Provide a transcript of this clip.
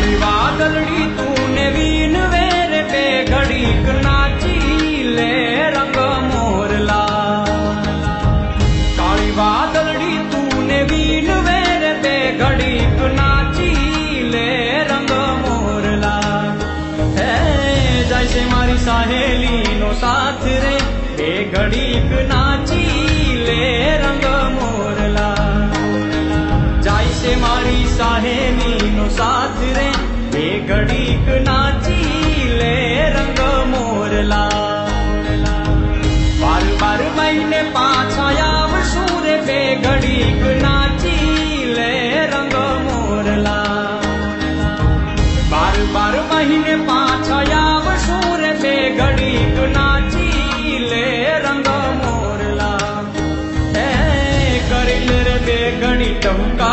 काली वादलड़ी तूने Wien where पे घड़ी नाची ले रंग मोरला। काली वादलड़ी तूने वीन वेर पे घड़ी नाची ले रंग मोरला। है जैसे मारी सहेली नो साथ रे घड़ी नाची ले चाहे नीनो साथ रे हे घड़ीक नाची ले रंग मोरला। बार बार महीने पाछा आव सूरे, बे घड़ीक नाची ले रंग मोरला। बार बार महीने पाछा आव सूरे, बे घड़ीक नाची ले रंग मोरला। ए करिल रे बे घड़ी टमका